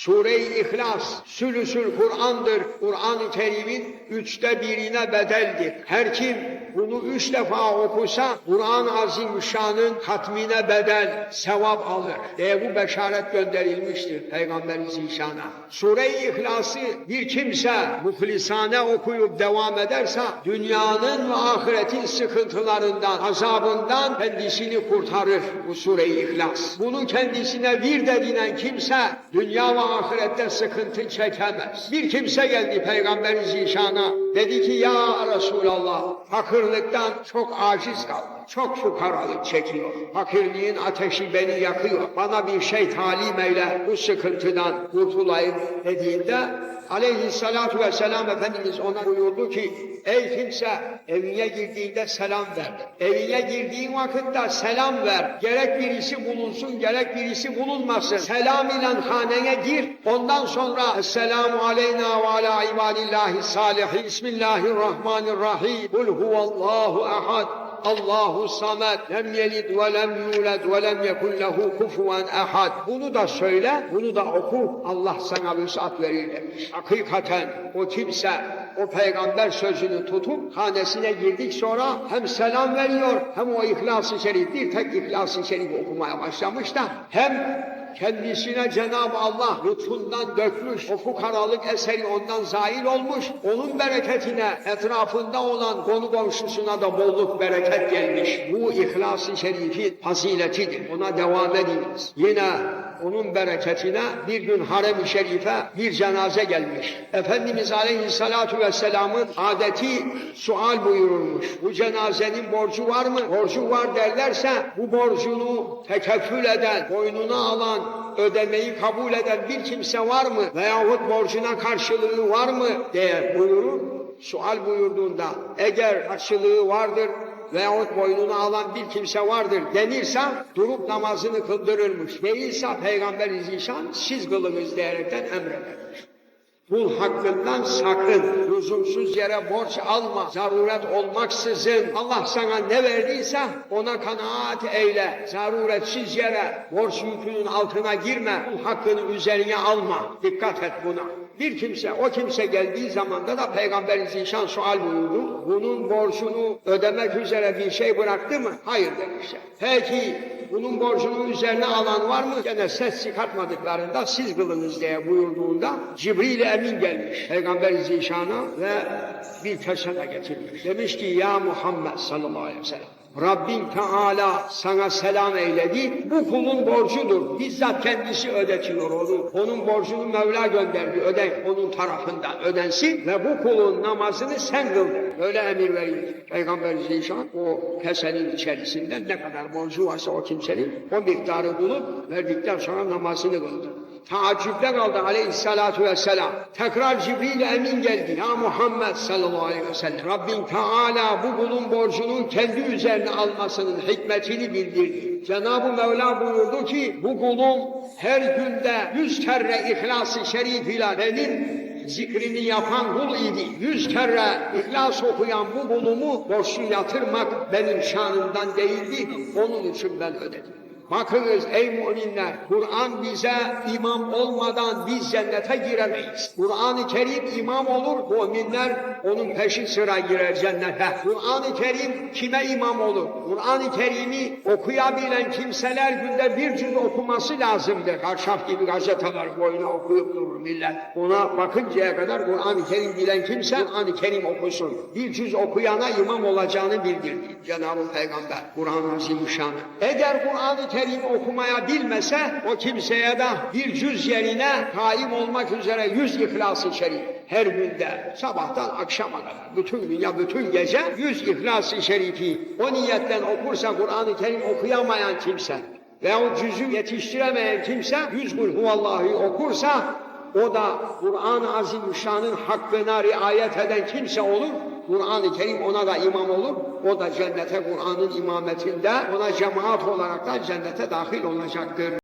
Sure-i İhlas, sülüsül Kur'an'dır. Kur'an-ı Kerim'in üçte birine bedeldir. Her kim bunu üç defa okusa, Kur'an-ı Azimüşşan'ın hatmine bedel, sevap alır. diye bu beşaret gönderilmiştir Peygamber Zişan'a. Sure-i İhlas'ı bir kimse muhlisane okuyup devam ederse, dünyanın ve ahiretin sıkıntılarından, azabından kendisini kurtarır bu Sure-i İhlas. Bunu kendisine bir dediğinden kimse, dünya ve ahirette sıkıntı çekemez. Bir kimse geldi Peygamber Zişan'a, dedi ki ya Resulallah, fakirlikten çok aciz kaldım. Çok fukaralık çekiyor. Fakirliğin ateşi beni yakıyor. Bana bir şey talim eyle bu sıkıntıdan kurtulayım dediğinde Aleyhissalatu vesselam Efendimiz ona buyurdu ki ey kimse evine girdiğinde selam ver. Evine girdiğin vakitte selam ver. Gerek birisi bulunsun gerek birisi bulunmasın. Selam ile haneye gir. Ondan sonra Esselamu aleyna ve ala ibadillahi salihin. Bismillahirrahmanirrahim. Kul huvallahu ahad. Allahu samet lem yelid ve lem yulad ve lem yekun lehu kufuven ahad. Bunu da söyle, bunu da oku. Allah sana vüsat verir demiş. Hakikaten o kimse o peygamber sözünü tutup hanesine girdik sonra hem selam veriyor hem o İhlas-ı Şerif bir tek İhlas-ı Şerif okumaya başlamış da hem kendisine Cenab-ı Allah lütfundan dökmüş, o fukaralık eseri ondan zahil olmuş, onun bereketine etrafında olan konu komşusuna da bolluk bereket gelmiş. Bu İhlas-ı Şerif'in faziletidir. Ona devam ediniz. Yine onun bereketine bir gün harem-i şerife bir cenaze gelmiş. Efendimiz Aleyhisselatü Vesselam'ın adeti sual buyurulmuş. Bu cenazenin borcu var mı? Borcu var derlerse bu borcunu tekeffül eden, boynuna alan, ödemeyi kabul eden bir kimse var mı? Veyahut borcuna karşılığı var mı? diye buyurur. Sual buyurduğunda eğer karşılığı vardır veyahut boynuna alan bir kimse vardır denirse durup namazını kıldırılmış. Değilse Peygamber Zişan siz kılınız diyerekten emredermiş. Kul hakkından sakın, lüzumsuz yere borç alma, zaruret olmaksızın Allah sana ne verdiyse ona kanaat eyle. Zaruretsiz yere borç yükünün altına girme, kul hakkını üzerine alma. Dikkat et buna. Bir kimse, o kimse geldiği zamanda da Peygamber Zişan sual buyurdu. Bunun borcunu ödemek üzere bir şey bıraktı mı? Hayır demişler. Peki bunun borcunu üzerine alan var mı? Gene ses çıkartmadıklarında siz kılınız diye buyurduğunda Cibril Emin gelmiş Peygamber Zişan'a ve bir köşene getirmiş. Demiş ki ya Muhammed sallallahu aleyhi ve sellem Rabbin Teala sana selam eyledi. Bu kulun borcudur. Bizzat kendisi ödetiyor onu. Onun borcunu Mevla gönderdi. Öden onun tarafından ödensin ve bu kulun namazını sen kıldır. Böyle emir verildi. Peygamber Zişan o kesenin içerisinde ne kadar borcu varsa o kimsenin o miktarı bulup verdikten sonra namazını kıldı. Taaccüpte kaldı aleyhissalatu vesselam. Tekrar Cibril Emin geldi. Ya Muhammed sallallahu aleyhi ve sellem. Rabbin Teala bu kulun borcunu kendi üzerine almasının hikmetini bildirdi. Cenab-ı Mevla buyurdu ki bu kulum her günde yüz kere İhlas-ı Şerif ile benim zikrini yapan kul idi. Yüz kere ihlas okuyan bu kulumu borçlu yatırmak benim şanımdan değildi. Onun için ben ödedim. Bakınız ey müminler, Kur'an bize imam olmadan biz cennete giremeyiz. Kur'an-ı Kerim imam olur, müminler onun peşi sıra girer cennete. Kur'an-ı Kerim kime imam olur? Kur'an-ı Kerim'i okuyabilen kimseler günde bir cüz okuması lazımdır. Karşaf gibi gazeteler boyuna okuyup durur millet. Ona bakıncaya kadar Kur'an-ı Kerim bilen kimse Kur'an-ı Kerim okusun. Bir cüz okuyana imam olacağını bildirdi Cenab-ı Peygamber. Kur'an-ı Azimüşşan'ı. Eğer Kur'an-ı Kerim okumaya bilmese o kimseye de bir cüz yerine kaim olmak üzere yüz İhlas-ı her günde sabahtan akşama kadar bütün gün ya bütün gece yüz İhlas-ı Şerif'i o niyetten okursa Kur'an-ı Kerim okuyamayan kimse ve o cüzü yetiştiremeyen kimse yüz kul huvallahi okursa o da Kur'an-ı Azimüşşan'ın hakkına riayet eden kimse olur. Kur'an-ı Kerim ona da imam olur. O da cennete Kur'an'ın imametinde ona cemaat olarak da cennete dahil olacaktır.